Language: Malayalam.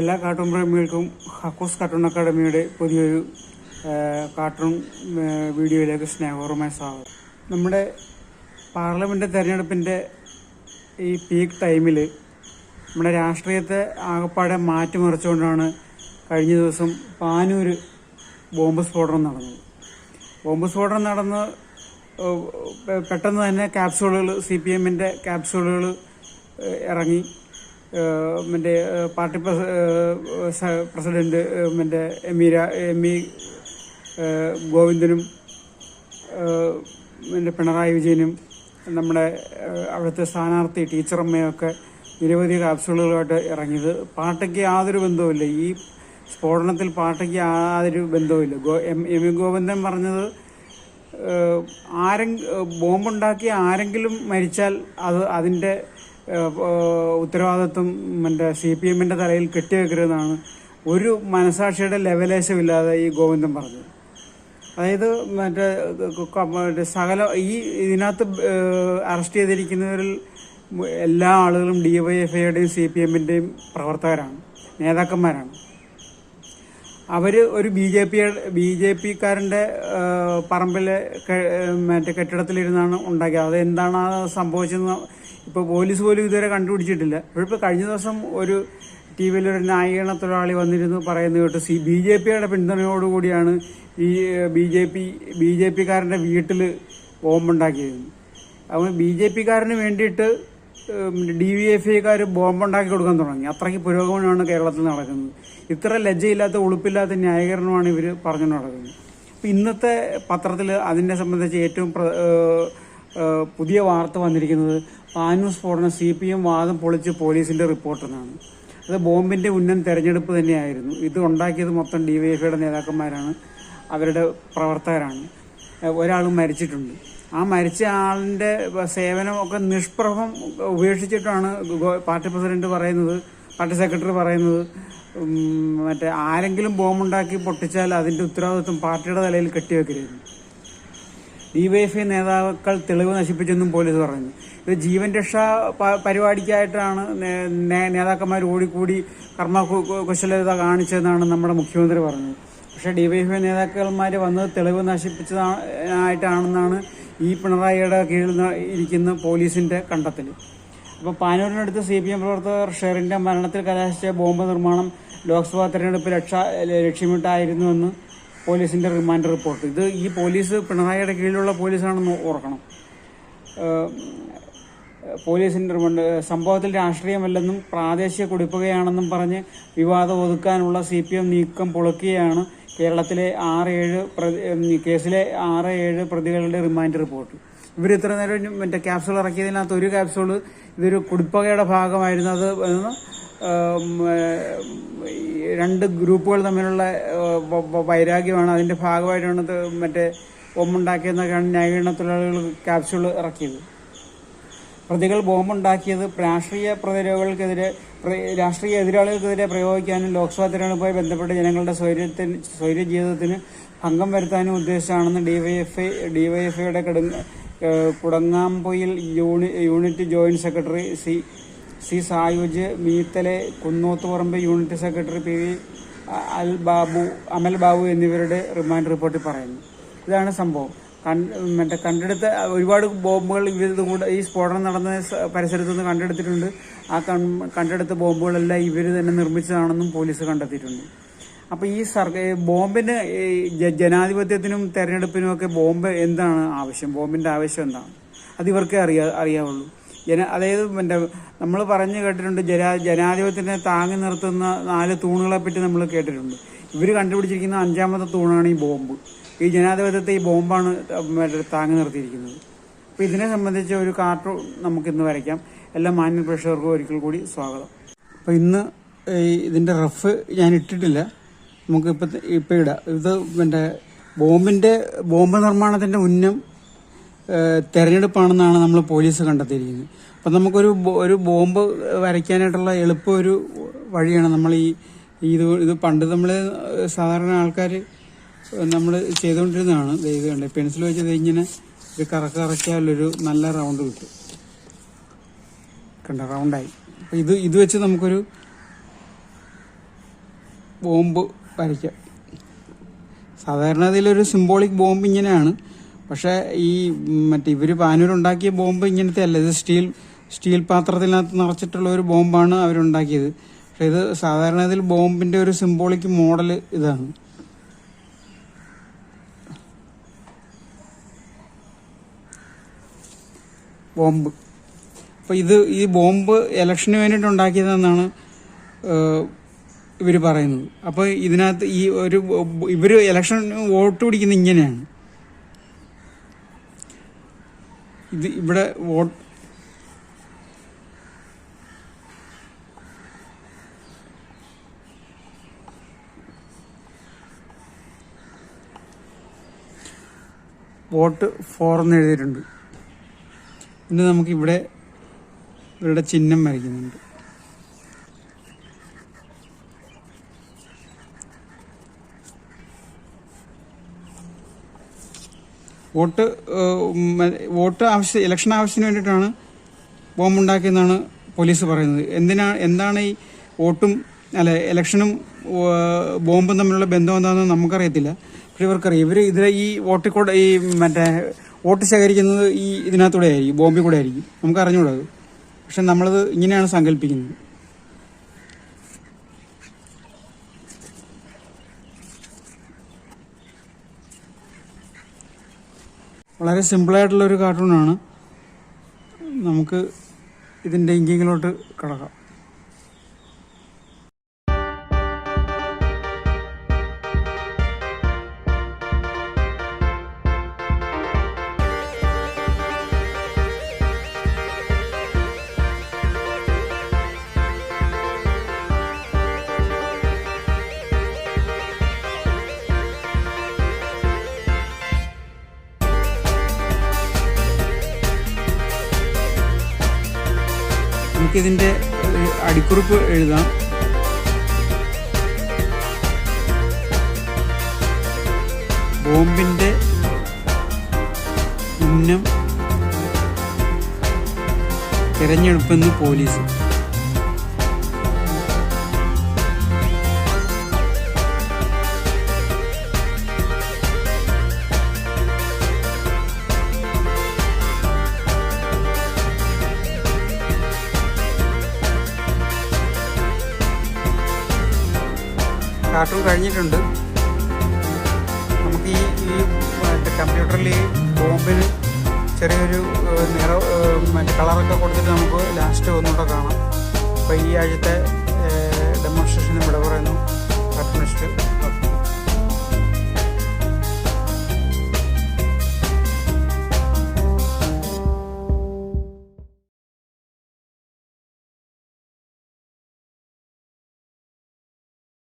എല്ലാ കാർട്ടൂൺ പ്രേമികൾക്കും ഹക്കോസ് കാർട്ടൂൺ അക്കാഡമിയുടെ പുതിയൊരു കാർട്ടൂൺ വീഡിയോയിലേക്ക് സ്നേഹപൂർവമായ സ്വാഗതം. നമ്മുടെ പാർലമെന്റ് തെരഞ്ഞെടുപ്പിന്റെ ഈ പീക്ക് ടൈമിൽ നമ്മുടെ രാഷ്ട്രീയത്തെ ആകപ്പാടെ മാറ്റിമറിച്ചുകൊണ്ടാണ് കഴിഞ്ഞ ദിവസം പാനൂർ ബോംബ് സ്ഫോടനം നടന്നത്. ബോംബ് സ്ഫോടനം നടന്ന് പെട്ടെന്ന് തന്നെ ക്യാപ്സ്യൂളുകൾ സി പി എമ്മിന്റെ ക്യാപ്സ്യൂളുകൾ ഇറങ്ങി. മറ്റേ പാർട്ടി പ്രസിഡന്റ് മറ്റേ എമീര എം ഇ ഗോവിന്ദനും മറ്റേ പിണറായി വിജയനും നമ്മുടെ അവിടുത്തെ സ്ഥാനാർത്ഥി ടീച്ചറമ്മയൊക്കെ നിരവധി കാപ്സ്യൂളുകളായിട്ട് ഇറങ്ങിയത്. പാർട്ടിക്ക് യാതൊരു ബന്ധവുമില്ല. ഈ സ്ഫോടനത്തിൽ പാർട്ടിക്ക് യാതൊരു ബന്ധവുമില്ല. ഗോ എം എം ഗോവിന്ദൻ പറഞ്ഞത് ആരെ ബോംബുണ്ടാക്കി ആരെങ്കിലും മരിച്ചാൽ അത് അതിന്റെ ഉത്തരവാദിത്വം മറ്റേ സി പി എമ്മിന്റെ തലയിൽ കെട്ടിവെക്കരുതെന്നാണ് ഒരു മനസാക്ഷിയുടെ ലെവലേശമില്ലാതെ ഈ ഗോവിന്ദൻ പറഞ്ഞത്. അതായത് മറ്റേ മറ്റേ സകല ഈ ഇതിനകത്ത് അറസ്റ്റ് ചെയ്തിരിക്കുന്നവരിൽ എല്ലാ ആളുകളും ഡി വൈ എഫ് ഐയുടെയും സി പി എമ്മിന്റെയും പ്രവർത്തകരാണ് നേതാക്കന്മാരാണ്. അവർ ഒരു B J P B J പിക്കാരന്റെ പറമ്പിലെ മറ്റേ കെട്ടിടത്തിലിരുന്നാണ് ഉണ്ടാക്കിയത്. അത് എന്താണ് സംഭവിച്ചതെന്ന് ഇപ്പോൾ പോലീസ് പോലും ഇതുവരെ കണ്ടുപിടിച്ചിട്ടില്ല. ഇപ്പോഴിപ്പോൾ കഴിഞ്ഞ ദിവസം ഒരു ടി വിയിൽ ഒരു ന്യായീകരണ തൊഴിലാളി വന്നിരുന്നു പറയുന്നത് കേട്ട്. സി ബി ജെ പിയുടെ പിന്തുണയോടുകൂടിയാണ് ഈ B J P B J പിക്കാരന്റെ വീട്ടിൽ ബോംബുണ്ടാക്കിയിരുന്നു അപ്പം ബി ജെ പിക്കാരന് വേണ്ടിയിട്ട് ഡി വി എഫ് ഐക്കാർ ബോംബുണ്ടാക്കി കൊടുക്കാൻ തുടങ്ങി. അത്രയ്ക്ക് പുരോഗമനമാണ് കേരളത്തിൽ നടക്കുന്നത്. ഇത്ര ലജ്ജയില്ലാത്ത ഉളുപ്പില്ലാത്ത ന്യായീകരണമാണ് ഇവർ പറഞ്ഞു നടക്കുന്നത്. അപ്പം ഇന്നത്തെ പത്രത്തിൽ അതിനെ സംബന്ധിച്ച് ഏറ്റവും പുതിയ വാർത്ത വന്നിരിക്കുന്നത് പാനൂർ സ്ഫോടനം സി പി എം വാദം പൊളിച്ച് പോലീസിന്റെ റിപ്പോർട്ടെന്നാണ്. അത് ബോംബിന്റെ ഉന്നം തെരഞ്ഞെടുപ്പ് തന്നെയായിരുന്നു. ഇത് ഉണ്ടാക്കിയത് മൊത്തം ഡി വൈ എഫ്ഐയുടെ നേതാക്കന്മാരാണ്. അവരുടെ പ്രവർത്തകരാണ്. ഒരാൾ മരിച്ചിട്ടുണ്ട്. ആ മരിച്ച ആളിന്റെ സേവനമൊക്കെ നിഷ്പ്രഭം ഉപേക്ഷിച്ചിട്ടാണ് പാർട്ടി പ്രസിഡന്റ് പറയുന്നത് പാർട്ടി സെക്രട്ടറി പറയുന്നത്. മറ്റേ ആരെങ്കിലും ബോംബുണ്ടാക്കി പൊട്ടിച്ചാൽ അതിന്റെ ഉത്തരവാദിത്വം പാർട്ടിയുടെ തലയിൽ കെട്ടിവെക്കരുത്. ഡിവൈഎഫ്ഐ നേതാക്കൾ തെളിവ് നശിപ്പിച്ചെന്നും പോലീസ് പറഞ്ഞു. ഇത് ജീവൻ രക്ഷാ പരിപാടിക്കായിട്ടാണ് നേതാക്കന്മാർ ഓടിക്കൂടി കർമ്മ കുശലത കാണിച്ചതെന്നാണ് നമ്മുടെ മുഖ്യമന്ത്രി പറഞ്ഞത്. പക്ഷേ ഡിവൈഎഫ്ഐ നേതാക്കന്മാർ വന്നത് തെളിവ് നശിപ്പിച്ചതായിട്ടാണെന്നാണ് ഈ പിണറായിയുടെ കീഴിൽ ഇരിക്കുന്ന പോലീസിന്റെ കണ്ടെത്തൽ അപ്പോൾ പാനൂരിനടുത്ത് സി പി എം പ്രവർത്തകർ ഷെറിന്റെ മരണത്തിൽ കലാശിച്ച ബോംബ് നിർമ്മാണം ലോക്സഭാ തെരഞ്ഞെടുപ്പ് രക്ഷ ലക്ഷ്യമിട്ടായിരുന്നുവെന്ന് പോലീസിന്റെ റിമാൻഡ് റിപ്പോർട്ട്. ഇത് ഈ പോലീസ് പിണറായിയുടെ കീഴിലുള്ള പോലീസാണെന്ന് ഓർക്കണം. പോലീസിന്റെ റിമാൻഡ് സംഭവത്തിൽ രാഷ്ട്രീയമല്ലെന്നും പ്രാദേശിക കുടിപ്പുകയാണെന്നും പറഞ്ഞ് വിവാദം ഒതുക്കാനുള്ള സി പി എം നീക്കം പൊളക്കുകയാണ് കേരളത്തിലെ ആറ് ഏഴ് കേസിലെ ആറ് ഏഴ് പ്രതികളുടെ റിമാൻഡ് റിപ്പോർട്ട്. ഇവർ ഇത്ര നേരം മറ്റേ ക്യാപ്സൂൾ ഇറക്കിയതിനകത്ത് ഒരു ക്യാപ്സൂൾ ഇതൊരു കുടിപ്പകയുടെ ഭാഗമായിരുന്നു അത് രണ്ട് ഗ്രൂപ്പുകൾ തമ്മിലുള്ള വൈരാഗ്യമാണ്. അതിന്റെ ഭാഗമായിട്ടാണ് മറ്റേ ബോംബുണ്ടാക്കിയെന്നൊക്കെയാണ് ന്യായീകരണ തൊഴിലാളികൾ ക്യാപ്സ്യൂൾ ഇറക്കിയത്. പ്രതികൾ ബോംബുണ്ടാക്കിയത് രാഷ്ട്രീയ പ്രതിരോധികൾക്കെതിരെ പ്ര- രാഷ്ട്രീയ എതിരാളികൾക്കെതിരെ പ്രയോഗിക്കാനും ലോക്സഭാ തെരഞ്ഞെടുപ്പുമായി ബന്ധപ്പെട്ട് ജനങ്ങളുടെ സ്വൈര്യത്തിന് സ്വൈര്യ ജീവിതത്തിന് ഭംഗം വരുത്താനും ഉദ്ദേശിച്ചാണെന്ന് ഡിവൈഎഫ്ഐ ഡിവൈഎഫ്ഐയുടെ കുടങ്ങാമ്പൊയിൽ യൂണി unit joint secretary C C Sayuj മീത്തലെ Kunnothuparamba unit secretary P V അൽ ബാബു അമൽ ബാബു എന്നിവരുടെ റിമാൻഡ് റിപ്പോർട്ടിൽ പറയുന്നു. ഇതാണ് സംഭവം. മറ്റേ കണ്ടെടുത്ത ഒരുപാട് ബോംബുകൾ ഇവരിത് കൂടെ ഈ സ്ഫോടനം നടന്ന പരിസരത്ത് നിന്ന് കണ്ടെടുത്തിട്ടുണ്ട്. ആ കണ്ടെടുത്ത ബോംബുകളെല്ലാം ഇവർ തന്നെ നിർമ്മിച്ചതാണെന്നും പോലീസ് കണ്ടെത്തിയിട്ടുണ്ട്. അപ്പോൾ ഈ സർക്കാർ ബോംബിന് ജനാധിപത്യത്തിനും തെരഞ്ഞെടുപ്പിനും ഒക്കെ ബോംബ് എന്താണ് ആവശ്യം? ബോംബിന്റെ ആവശ്യം എന്താണ്? അത് ഇവർക്കേ അറിയാ അറിയാവുള്ളൂ. ജന അതായത് പിന്നെ നമ്മൾ പറഞ്ഞു കേട്ടിട്ടുണ്ട് ജനാ ജനാധിപത്യത്തിനെ താങ്ങി നിർത്തുന്ന നാല് തൂണുകളെ പറ്റി നമ്മൾ കേട്ടിട്ടുണ്ട്. ഇവർ കണ്ടുപിടിച്ചിരിക്കുന്ന അഞ്ചാമത്തെ തൂണാണ് ഈ ബോംബ്. ഈ ജനാധിപത്യത്തെ ഈ ബോംബാണ് താങ്ങി നിർത്തിയിരിക്കുന്നത്. അപ്പോൾ ഇതിനെ സംബന്ധിച്ച ഒരു കാർട്ടൂൺ നമുക്കിന്ന് വരയ്ക്കാം. എല്ലാ മാന്യ പ്രേക്ഷകർക്കും ഒരിക്കൽ കൂടി സ്വാഗതം. അപ്പോൾ ഇന്ന് ഇതിന്റെ റഫ് ഞാൻ ഇട്ടിട്ടില്ല. നമുക്ക് ഇപ്പം ഇപ്പം ഇടാം. ഇത് പിന്നെ ബോംബിന്റെ ബോംബ് നിർമ്മാണത്തിന്റെ ഉന്നം തെരഞ്ഞെടുപ്പാണെന്നാണ് നമ്മൾ പോലീസ് കണ്ടെത്തിയിരിക്കുന്നത്. അപ്പം നമുക്കൊരു ഒരു ബോംബ് വരയ്ക്കാനായിട്ടുള്ള എളുപ്പ ഒരു വഴിയാണ് നമ്മൾ ഈ ഇത് ഇത് പണ്ട് നമ്മൾ സാധാരണ ആൾക്കാർ നമ്മൾ ചെയ്തുകൊണ്ടിരുന്നതാണ്. ഇത് കണ്ട് പെൻസിൽ വെച്ച് ദേ ഇങ്ങനെ ഇത് കറക്ക കറക്കിയാലൊരു നല്ല റൗണ്ട് കിട്ടും. കണ്ട റൗണ്ടായി അപ്പം ഇത് ഇത് വെച്ച് നമുക്കൊരു ബോംബ് വരയ്ക്കാം. സാധാരണ ഇതിലൊരു സിംബോളിക് ബോംബ് ഇങ്ങനെയാണ്. പക്ഷേ ഈ മറ്റേ ഇവർ പാനൂരുണ്ടാക്കിയ ബോംബ് ഇങ്ങനത്തെ അല്ല. ഇത് സ്റ്റീൽ സ്റ്റീൽ പാത്രത്തിനകത്ത് നിറച്ചിട്ടുള്ള ഒരു ബോംബാണ് അവരുണ്ടാക്കിയത്. പക്ഷെ ഇത് സാധാരണ ഇതിൽ ബോംബിന്റെ ഒരു സിംബോളിക് മോഡൽ ഇതാണ്. ബോംബ്. അപ്പോൾ ഇത് ഈ ബോംബ് ഇലക്ഷന് വേണ്ടിയിട്ട് ഉണ്ടാക്കിയതെന്നാണ് ഇവർ പറയുന്നത്. അപ്പോൾ ഇതിനകത്ത് ഈ ഒരു ഇവർ ഇലക്ഷൻ വോട്ട് പിടിക്കുന്നത് ഇങ്ങനെയാണ്. ഇത് ഇവിടെ വോട്ട് വോട്ട് ഫോർ എന്ന് എഴുതിയിട്ടുണ്ട്. ഇന്ന് നമുക്ക് ഇവിടെ ഇവരുടെ ചിഹ്നം വരയ്ക്കുന്നുണ്ട്. വോട്ട് വോട്ട് ആവശ്യ ഇലക്ഷൻ ആവശ്യത്തിന് വേണ്ടിയിട്ടാണ് ബോംബ് ഉണ്ടാക്കിയെന്നാണ് പോലീസ് പറയുന്നത്. എന്തിനാ എന്താണ് ഈ വോട്ടും അല്ല ഇലക്ഷനും ബോംബും തമ്മിലുള്ള ബന്ധം എന്താണെന്ന് നമുക്കറിയത്തില്ല. പക്ഷെ ഇവർക്കറിയാം. ഇവർ ഇതിലെ ഈ വോട്ടിൽ കൂടെ ഈ മറ്റേ വോട്ട് ശേഖരിക്കുന്നത് ഈ ഇതിനകത്തൂടെ ആയിരിക്കും ബോംബിൽ കൂടെ ആയിരിക്കും. നമുക്ക് അറിഞ്ഞുകൂടാ പക്ഷെ നമ്മളത് ഇങ്ങനെയാണ് സങ്കല്പിക്കുന്നത്. വളരെ സിമ്പിളായിട്ടുള്ളൊരു കാർട്ടൂണാണ് നമുക്ക് ഇതിന്റെ ഇങ്കിങ്ങിലോട്ട് കിടക്കാം. നമുക്കിതിന്റെ അടിക്കുറിപ്പ് എഴുതാം. ബോംബിന്റെ ഉന്നം തിരഞ്ഞെടുപ്പെന്ന് പോലീസ്. കാർട്ടൂൺ കഴിഞ്ഞിട്ടുണ്ട്. നമുക്ക് ഈ ഈ മറ്റേ കമ്പ്യൂട്ടറിൽ ഈ ബോംബിന് ചെറിയൊരു നിറ മറ്റേ കളറൊക്കെ കൊടുത്തിട്ട് നമുക്ക് ലാസ്റ്റ് ഒന്നുകൂടെ കാണാം. അപ്പോൾ ഈ ആഴ്ചത്തെ